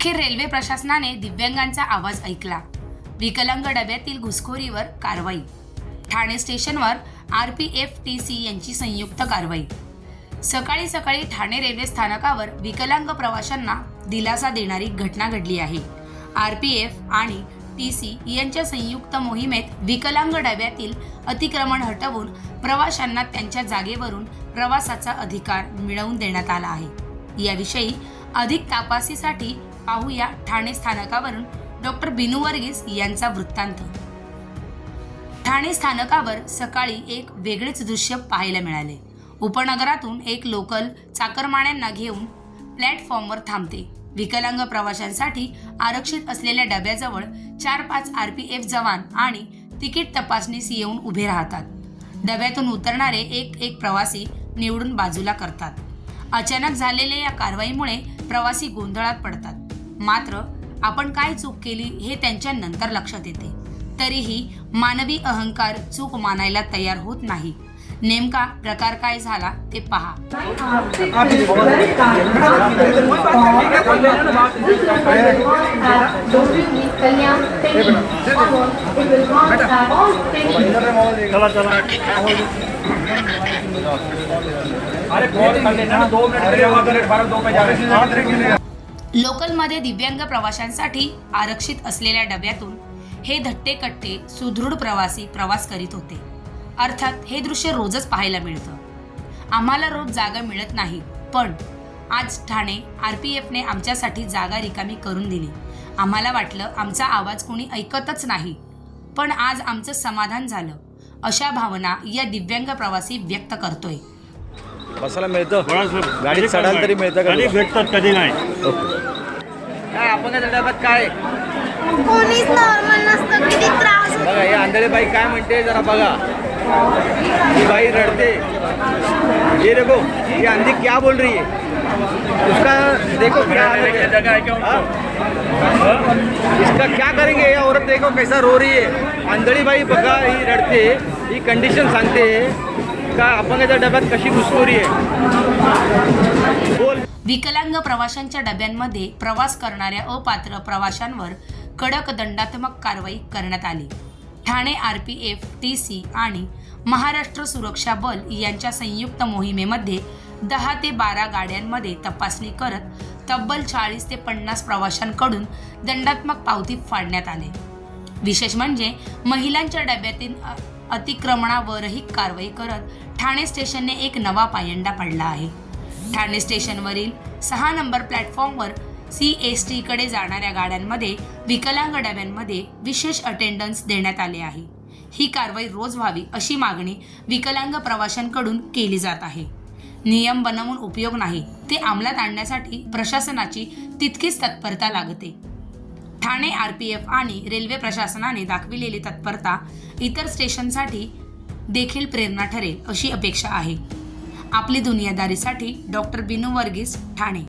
प्रशासनाने दिव्यांगांचा आवाज ऐकला. विकलांग डब्यातील घुसखोरीवर कारवाई. ठाणे स्टेशनवर R P F T C यांची संयुक्त कारवाई. सकाळी सकाळी ठाणे रेल्वे स्थानकावर विकलांग प्रवाशांना दिलासा देणारी घटना घडली आहे. आर पी एफ आणि टी सी यांच्या संयुक्त मोहिमेत विकलांग डब्यातील अतिक्रमण हटवून प्रवाशांना त्यांच्या जागेवरून प्रवासाचा अधिकार मिळवून देण्यात आला आहे. याविषयी अधिक तपासीसाठी पाहूया ठाणे स्थानकावरून डॉक्टर बिनू वर्गीस यांचा वृत्तांत. ठाणे स्थानकावर सकाळी एक वेगळेच दृश्य पाहायला मिळाले. उपनगरातून एक लोकल चाकरमान्यांना घेऊन प्लॅटफॉर्मवर थांबते. विकलांग प्रवाशांसाठी आरक्षित असलेल्या डब्याजवळ चार पाच आर पी एफ जवान आणि तिकीट तपासणीस येऊन उभे राहतात. डब्यातून उतरणारे एक एक प्रवासी निवडून बाजूला करतात. अचानक झालेल्या या कारवाईमुळे प्रवासी गोंधळात पडतात. मात्र आपण काय चूक केली हे त्यांच्या नंतर लक्षात येते. तरीही मानवी अहंकार चूक मानायला तयार होत नाही. नेमका प्रकार काय झाला ते पहा. अरे दो मिनट लोकलमध्ये दिव्यांग प्रवाशांसाठी आरक्षित असलेल्या डब्यातून हे धट्टे कट्टे सुदृढ प्रवासी प्रवास करीत होते. अर्थात हे दृश्य रोजच पाहायला मिळतं. आम्हाला रोज जागा मिळत नाही पण आज ठाणे आर पी एफने आमच्यासाठी जागा रिकामी करून दिली. आम्हाला वाटलं आमचा आवाज कोणी ऐकतच नाही पण आज आमचं समाधान झालं. अशा भावना या दिव्यांग प्रवासी व्यक्त करतोय. बसायला मिळतं? गाडीत चढायला तरी मिळतं तुला? भेटतात कधी नाही. काय आपण काय डब्यात काय? कोणीच नॉर्मल नसतं किती त्रास होतो. बघा हे आंधळे बाई काय म्हणते जरा बघा. ही बाई रडते. ये देखो ये आंधी क्या बोल रही है? उसका देखो क्या हालत है। जगह है क्या हाँ? इसका क्या करेंगे? ये औरत देखो कैसा रो रही है। आंधळी बाई बघा ही रडते ही कंडिशन सांगते का अपंगाच्या डब्यात कशी घुसखोरी आहे? बोल. विकलांग प्रवाशांच्या डब्यांमध्ये प्रवास करणाऱ्या अपात्र प्रवाशांवर कडक दंडात्मक कारवाई करण्यात आली. Thane R P F T C आणि महाराष्ट्र सुरक्षा बल यांच्या संयुक्त मोहिमेमध्ये दहा ते बारा गाड्यांमध्ये तपासणी करत तब्बल चाळीस ते पन्नास प्रवाशांकडून दंडात्मक पावती फाडण्यात आले. विशेष म्हणजे महिलांच्या डब्यातील अतिक्रमणावरही कारवाई करत ठाणे स्टेशनने एक नवा पायंडा पडला आहे. ठाणे स्टेशनवरील सहा नंबर प्लॅटफॉर्मवर सी एस टीकडे जाणाऱ्या गाड्यांमध्ये विकलांग डब्यांमध्ये विशेष अटेंडन्स देण्यात आले आहे. ही कारवाई रोज व्हावी अशी मागणी विकलांग प्रवाशांकडून केली जात आहे. नियम बनवून उपयोग नाही ते अंमलात आणण्यासाठी प्रशासनाची तितकीच तत्परता लागते. ठाणे आर पी एफ आणि रेल्वे प्रशासनाने दाखविलेली तत्परता इतर स्टेशनसाठी देखील प्रेरणा ठरेल अशी अपेक्षा आहे. आपली दुनियादारीसाठी डॉक्टर बिनू वर्गीस ठाणे.